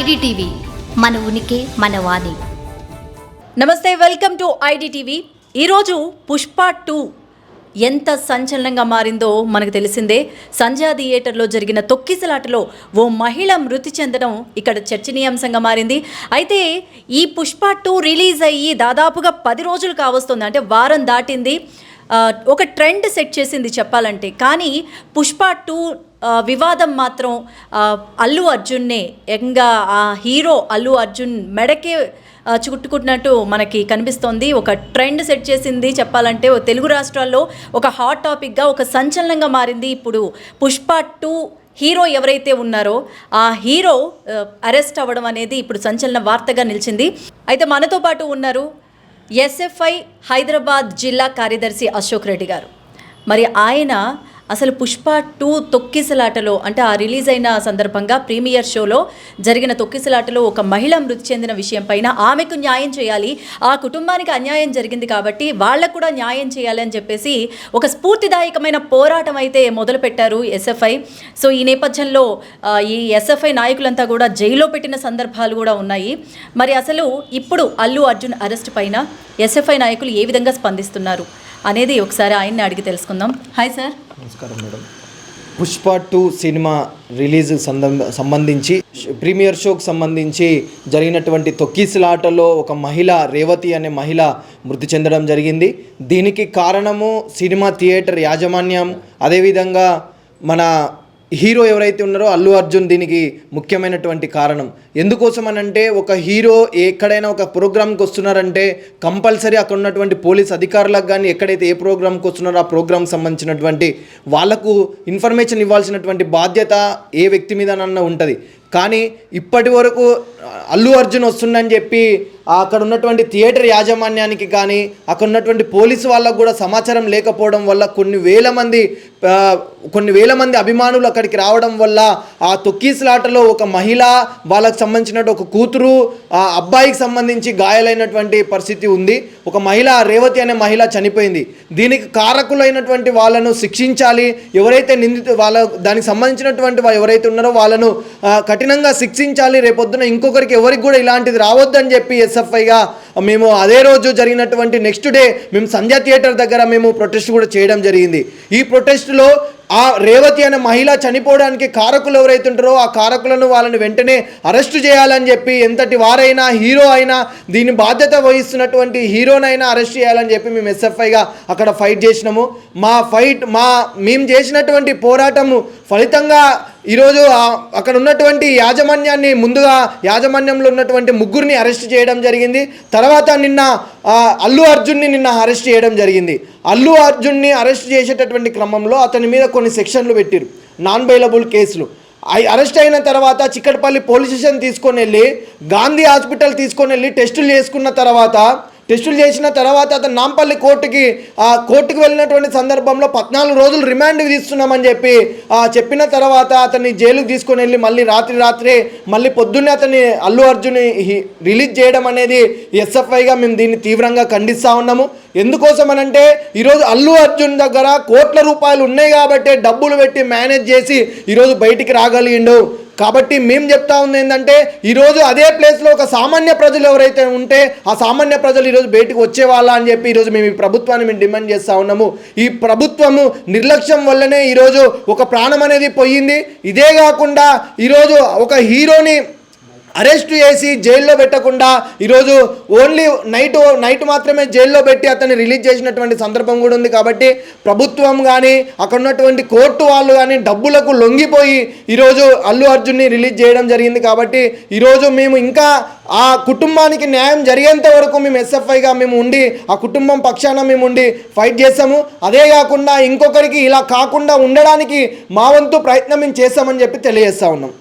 IDTV మన ఉనికి మన వాణి. నమస్తే వెల్కమ్ టు ఐడిటీవీ. ఈరోజు పుష్ప టూ ఎంత సంచలనంగా మారిందో మనకు తెలిసిందే. సంజా థియేటర్లో జరిగిన తొక్కిసలాటలో ఓ మహిళ మృతి చెందడం ఇక్కడ చర్చనీయాంశంగా మారింది. అయితే ఈ పుష్ప టూ రిలీజ్ అయ్యి దాదాపుగా పది రోజులు కావస్తుంది. అంటే వారం దాటింది. ఒక ట్రెండ్ సెట్ చేసింది చెప్పాలంటే. కానీ పుష్ప టూ వివాదం మాత్రం అల్లు అర్జున్నే ఎంగా ఆ హీరో అల్లు అర్జున్ మెడకే చుట్టుకుంటున్నట్టు మనకి కనిపిస్తోంది. ఒక ట్రెండ్ సెట్ చేసింది చెప్పాలంటే తెలుగు రాష్ట్రాల్లో ఒక హాట్ టాపిక్గా ఒక సంచలనంగా మారింది ఇప్పుడు పుష్ప టూ హీరో ఎవరైతే ఉన్నారో ఆ హీరో అరెస్ట్ అవ్వడం అనేది ఇప్పుడు సంచలన వార్తగా నిలిచింది. అయితే మనతో పాటు ఉన్నారు ఎస్ఎఫ్ఐ హైదరాబాద్ జిల్లా కార్యదర్శి అశోక్ రెడ్డి గారు. మరి ఆయన అసలు పుష్ప టూ తొక్కిసలాటలో అంటే ఆ రిలీజ్ అయిన సందర్భంగా ప్రీమియర్ షోలో జరిగిన తొక్కిసలాటలో ఒక మహిళ మృతి చెందిన విషయం పైన ఆమెకు న్యాయం చేయాలి ఆ కుటుంబానికి అన్యాయం జరిగింది కాబట్టి వాళ్ళకు కూడా న్యాయం చేయాలి అని చెప్పేసి ఒక స్ఫూర్తిదాయకమైన పోరాటం అయితే మొదలుపెట్టారు ఎస్ఎఫ్ఐ. సో ఈ నేపథ్యంలో ఈ ఎస్ఎఫ్ఐ నాయకులంతా కూడా జైల్లో పెట్టిన సందర్భాలు కూడా ఉన్నాయి. మరి అసలు ఇప్పుడు అల్లు అర్జున్ అరెస్ట్ పైన ఎస్ఎఫ్ఐ నాయకులు ఏ విధంగా స్పందిస్తున్నారు? అనేది ఒకసారి ఆయన్ని అడిగి తెలుసుకుందాం. హాయ్ సార్ నమస్కారం madam. Pushpa two cinema release సంబంధించి ప్రీమియర్ షోకి సంబంధించి జరిగినటువంటి తొక్కిసలాటలో ఒక మహిళ రేవతి అనే మహిళ మృతి చెందడం జరిగింది. దీనికి కారణము సినిమా థియేటర్ యాజమాన్యం. అదేవిధంగా మన హీరో ఎవరైతే ఉన్నారో అల్లు అర్జున్ దీనికి ముఖ్యమైనటువంటి కారణం. ఎందుకోసం అని అంటే ఒక హీరో ఎక్కడైనా ఒక ప్రోగ్రామ్కి వస్తున్నారంటే కంపల్సరీ అక్కడ ఉన్నటువంటి పోలీస్ అధికారులకు కానీ ఎక్కడైతే ఏ ప్రోగ్రామ్కి వస్తున్నారో ఆ ప్రోగ్రామ్కి సంబంధించినటువంటి వాళ్ళకు ఇన్ఫర్మేషన్ ఇవ్వాల్సినటువంటి బాధ్యత ఏ వ్యక్తి మీదనన్నా ఉంటుంది. కానీ ఇప్పటి వరకు అల్లు అర్జున్ వస్తుందని చెప్పి అక్కడ ఉన్నటువంటి థియేటర్ యాజమాన్యానికి కానీ అక్కడ ఉన్నటువంటి పోలీసు వాళ్ళకు కూడా సమాచారం లేకపోవడం వల్ల కొన్ని వేల మంది కొన్ని వేల మంది అభిమానులు అక్కడికి రావడం వల్ల ఆ తొక్కీసులాటలో ఒక మహిళ వాళ్ళకు సంబంధించినటువంటి ఒక కూతురు ఆ అబ్బాయికి సంబంధించి గాయాలైనటువంటి పరిస్థితి ఉంది. ఒక మహిళ రేవతి అనే మహిళ చనిపోయింది. దీనికి కారకులైనటువంటి వాళ్ళను శిక్షించాలి. ఎవరైతే నిందితు వాళ్ళ దానికి సంబంధించినటువంటి ఎవరైతే ఉన్నారో వాళ్ళను కఠినంగా శిక్షించాలి. రేపొద్దున ఇంకొకరికి ఎవరికి కూడా ఇలాంటిది రావద్దని చెప్పి ఎస్ఎఫ్ఐగా మేము అదే రోజు జరిగినటువంటి నెక్స్ట్ డే మేము సంధ్యా థియేటర్ దగ్గర మేము ప్రొటెస్ట్ కూడా చేయడం జరిగింది. ఈ ప్రొటెస్ట్లో ఆ రేవతి అనే మహిళ చనిపోవడానికి కారకులు ఎవరైతే ఉంటారో ఆ కారకులను వాళ్ళని వెంటనే అరెస్ట్ చేయాలని చెప్పి ఎంతటి వారైనా హీరో అయినా దీని బాధ్యత వహిస్తున్నటువంటి హీరోనైనా అరెస్ట్ చేయాలని చెప్పి మేము ఎస్ఎఫ్ఐగా అక్కడ ఫైట్ చేసినాము. మా ఫైట్ మా మేము చేసినటువంటి పోరాటము ఫలితంగా ఈరోజు అక్కడ ఉన్నటువంటి యాజమాన్యాన్ని ముందుగా యాజమాన్యంలో ఉన్నటువంటి ముగ్గురిని అరెస్ట్ చేయడం జరిగింది. తర్వాత నిన్న అల్లు అర్జున్ని నిన్న అరెస్ట్ చేయడం జరిగింది. అల్లు అర్జున్ని అరెస్ట్ చేసేటటువంటి క్రమంలో అతని మీద కొన్ని సెక్షన్లు పెట్టారు. నాన్ బైలబుల్ కేసులు. అరెస్ట్ అయిన తర్వాత చిక్కడపల్లి పోలీస్ స్టేషన్ తీసుకొని వెళ్ళి గాంధీ హాస్పిటల్ తీసుకొని వెళ్ళి టెస్టులు చేసుకున్న తర్వాత టెస్టులు చేసిన తర్వాత అతను నాంపల్లి కోర్టుకి ఆ కోర్టుకు వెళ్ళినటువంటి సందర్భంలో పద్నాలుగు రోజులు రిమాండ్ తీస్తున్నామని చెప్పి చెప్పిన తర్వాత అతన్ని జైలుకు తీసుకొని వెళ్ళి మళ్ళీ రాత్రి రాత్రే మళ్ళీ పొద్దున్నే అతన్ని అల్లు అర్జున్ రిలీజ్ చేయడం అనేది ఎస్ఎఫ్ఐగా మేము దీన్ని తీవ్రంగా ఖండిస్తూ ఉన్నాము. ఎందుకోసం అనంటే ఈరోజు అల్లు అర్జున్ దగ్గర కోట్ల రూపాయలు ఉన్నాయి కాబట్టి డబ్బులు పెట్టి మేనేజ్ చేసి ఈరోజు బయటికి రాగలిగిండు. కాబట్టి మేము చెప్తా ఉంది ఏంటంటే ఈరోజు అదే ప్లేస్లో ఒక సామాన్య ప్రజలు ఎవరైతే ఉంటే ఆ సామాన్య ప్రజలు ఈరోజు బయటకు వచ్చేవాళ్ళ అని చెప్పి ఈరోజు మేము ఈ ప్రభుత్వాన్ని మేము డిమాండ్ చేస్తూ ఉన్నాము. ఈ ప్రభుత్వము నిర్లక్ష్యం వల్లనే ఈరోజు ఒక ప్రాణం అనేది పోయింది. ఇదే కాకుండా ఈరోజు ఒక హీరోని అరెస్ట్ చేసి జైల్లో పెట్టకుండా ఈరోజు ఓన్లీ నైట్ నైట్ మాత్రమే జైల్లో పెట్టి అతన్ని రిలీజ్ చేసినటువంటి సందర్భం కూడా ఉంది కాబట్టి ప్రభుత్వం కానీ అక్కడ ఉన్నటువంటి కోర్టు వాళ్ళు కానీ డబ్బులకు లొంగిపోయి ఈరోజు అల్లు అర్జున్ని రిలీజ్ చేయడం జరిగింది కాబట్టి ఈరోజు మేము ఇంకా ఆ కుటుంబానికి న్యాయం జరిగేంత వరకు మేము ఎస్ఎఫ్ఐగా మేము ఉండి ఆ కుటుంబం పక్షాన మేము ఉండి ఫైట్ చేస్తాము. అదే కాకుండా ఇంకొకరికి ఇలా కాకుండా ఉండడానికి మా వంతు ప్రయత్నం మేము చేస్తామని చెప్పి తెలియజేస్తా ఉన్నాం.